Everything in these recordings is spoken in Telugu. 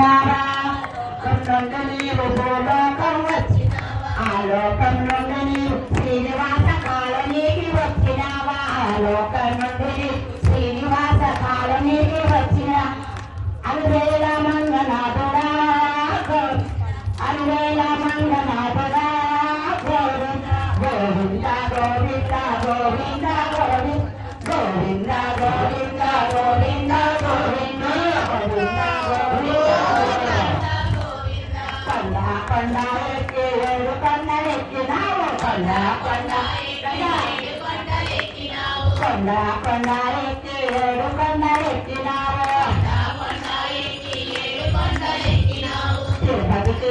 వచ్చినావా నీవు భూలోకం వచ్చినావా ఆ లోకం నీవు శ్రీనివాస కాలనీకి వచ్చినావా ఆ లోకం నుండి శ్రీనివాస కాలనీకి వచ్చిన అరువేల కొండ కొండ కొండ కొండ ఎక్కి ఏడు కొండ ఎక్కినావు. తిరుపతికి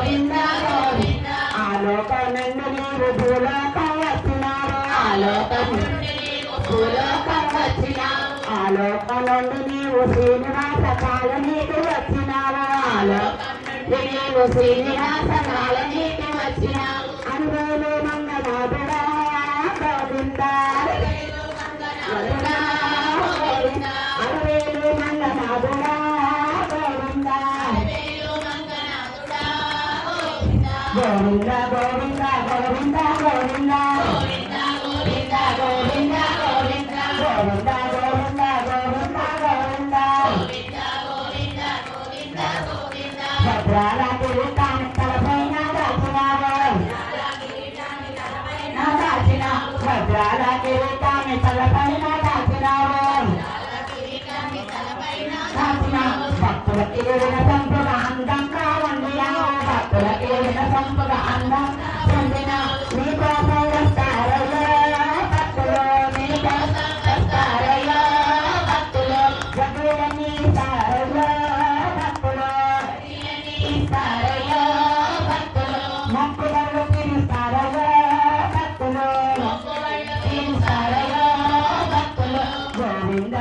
లోకం నుండి నీవు శ్రీనివాస కాల నీకు వచ్చినావు ఆ లోకం నుండి నీవు శ్రీనివాస కాల నీకు వచ్చినావు అనుభవలు మంగనాథుడా గోవిందా గోవింద గోవింద గోవింద సంపద అంధకారం సంపద అంధకారం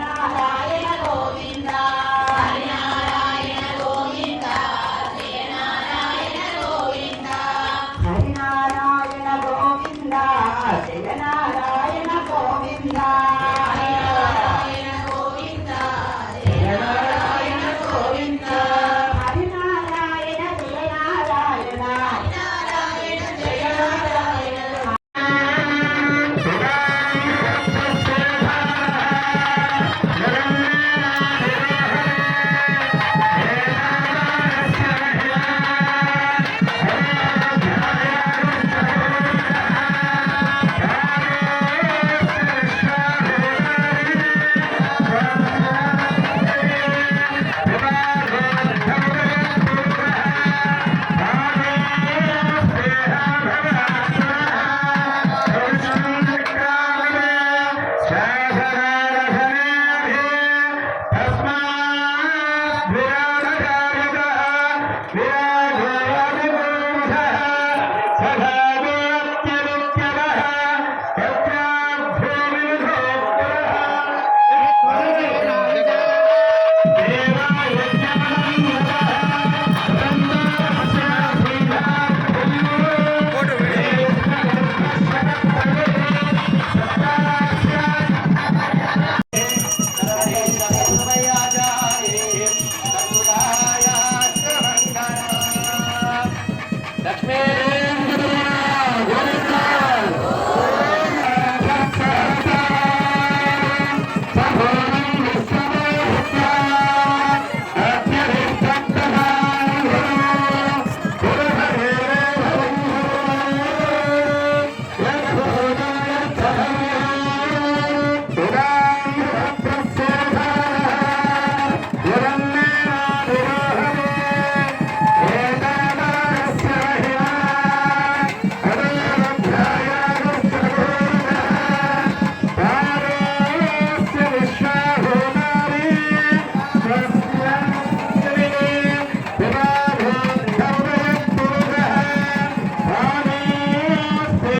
了。